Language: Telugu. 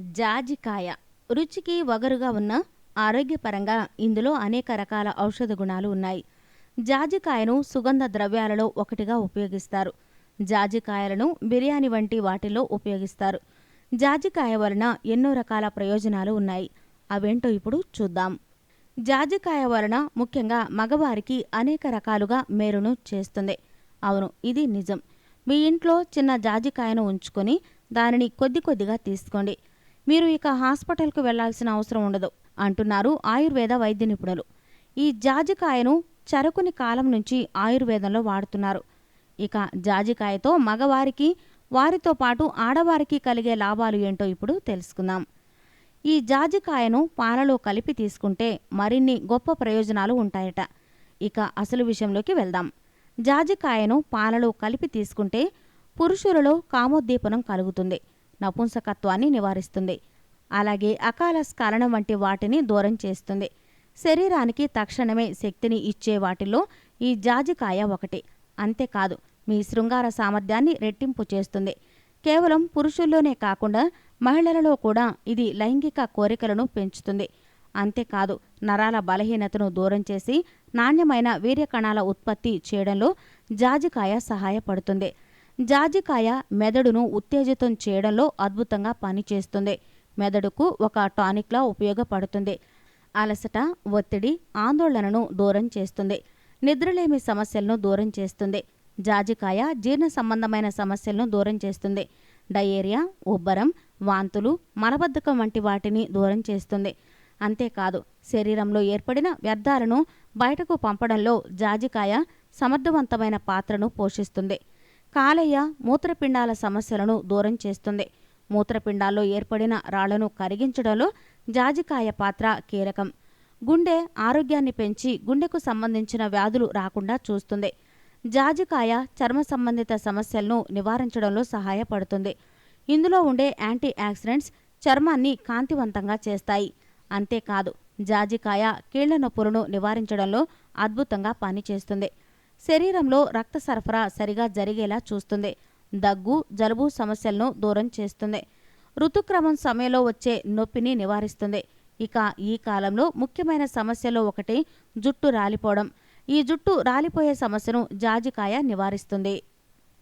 జాజికాయ. రుచికి వగరుగా ఉన్న ఆరోగ్యపరంగా ఇందులో అనేక రకాల ఔషధ గుణాలు ఉన్నాయి. జాజికాయను సుగంధ ద్రవ్యాలలో ఒకటిగా ఉపయోగిస్తారు. జాజికాయలను బిర్యానీ వంటి వాటిల్లో ఉపయోగిస్తారు. జాజికాయ వలన ఎన్నో రకాల ప్రయోజనాలు ఉన్నాయి. అవేంటో ఇప్పుడు చూద్దాం. జాజికాయ వలన ముఖ్యంగా మగవారికి అనేక రకాలుగా మేలును చేస్తుంది. అవును ఇది నిజం. మీ ఇంట్లో చిన్న జాజికాయను ఉంచుకొని దానిని కొద్ది కొద్దిగా తీసుకోండి. మీరు ఇక హాస్పిటల్కు వెళ్ళాల్సిన అవసరం ఉండదు అంటున్నారు ఆయుర్వేద వైద్య నిపుణులు. ఈ జాజికాయను చరకుని కాలం నుంచి ఆయుర్వేదంలో వాడుతున్నారు. ఇక జాజికాయతో మగవారికి వారితో పాటు ఆడవారికి కలిగే లాభాలు ఏంటో ఇప్పుడు తెలుసుకుందాం. ఈ జాజికాయను పాలలో కలిపి తీసుకుంటే మరిన్ని గొప్ప ప్రయోజనాలు ఉంటాయట. ఇక అసలు విషయంలోకి వెళ్దాం. జాజికాయను పాలలో కలిపి తీసుకుంటే పురుషులలో కామోద్దీపనం కలుగుతుంది. నపుంసకత్వాన్ని నివారిస్తుంది. అలాగే అకాల స్ఖలనం వంటి వాటిని దూరం చేస్తుంది. శరీరానికి తక్షణమే శక్తిని ఇచ్చే వాటిలో ఈ జాజికాయ ఒకటి. అంతేకాదు మీ శృంగార సామర్థ్యాన్ని రెట్టింపు చేస్తుంది. కేవలం పురుషుల్లోనే కాకుండా మహిళలలో కూడా ఇది లైంగిక కోరికలను పెంచుతుంది. అంతేకాదు నరాల బలహీనతను దూరం చేసి నాణ్యమైన వీర్యకణాల ఉత్పత్తి చేయడంలో జాజికాయ సహాయపడుతుంది. జాజికాయ మెదడును ఉత్తేజితం చేయడంలో అద్భుతంగా పనిచేస్తుంది. మెదడుకు ఒక టానిక్లా ఉపయోగపడుతుంది. అలసట ఒత్తిడి ఆందోళనను దూరం చేస్తుంది. నిద్రలేమి సమస్యలను దూరం చేస్తుంది. జాజికాయ జీర్ణ సంబంధమైన సమస్యలను దూరం చేస్తుంది. డయేరియా ఉబ్బరం వాంతులు మలబద్ధకం వంటి వాటిని దూరం చేస్తుంది. అంతేకాదు శరీరంలో ఏర్పడిన వ్యర్థాలను బయటకు పంపడంలో జాజికాయ సమర్థవంతమైన పాత్రను పోషిస్తుంది. కాలేయ మూత్రపిండాల సమస్యలను దూరం చేస్తుంది. మూత్రపిండాల్లో ఏర్పడిన రాళ్ళను కరిగించడంలో జాజికాయ పాత్ర కీలకం. గుండె ఆరోగ్యాన్ని పెంచి గుండెకు సంబంధించిన వ్యాధులు రాకుండా చూస్తుంది. జాజికాయ చర్మ సంబంధిత సమస్యలను నివారించడంలో సహాయపడుతుంది. ఇందులో ఉండే యాంటీ ఆక్సిడెంట్స్ చర్మాన్ని కాంతివంతంగా చేస్తాయి. అంతేకాదు జాజికాయ కీళ్ళ నొప్పులను నివారించడంలో అద్భుతంగా పనిచేస్తుంది. శరీరంలో రక్త సరఫరా సరిగా జరిగేలా చూస్తుంది. దగ్గు జలుబు సమస్యలను దూరం చేస్తుంది. ఋతుక్రమం సమయంలో వచ్చే నొప్పిని నివారిస్తుంది. ఇక ఈ కాలంలో ముఖ్యమైన సమస్యలో ఒకటి జుట్టు రాలిపోవడం. ఈ జుట్టు రాలిపోయే సమస్యను జాజికాయ నివారిస్తుంది.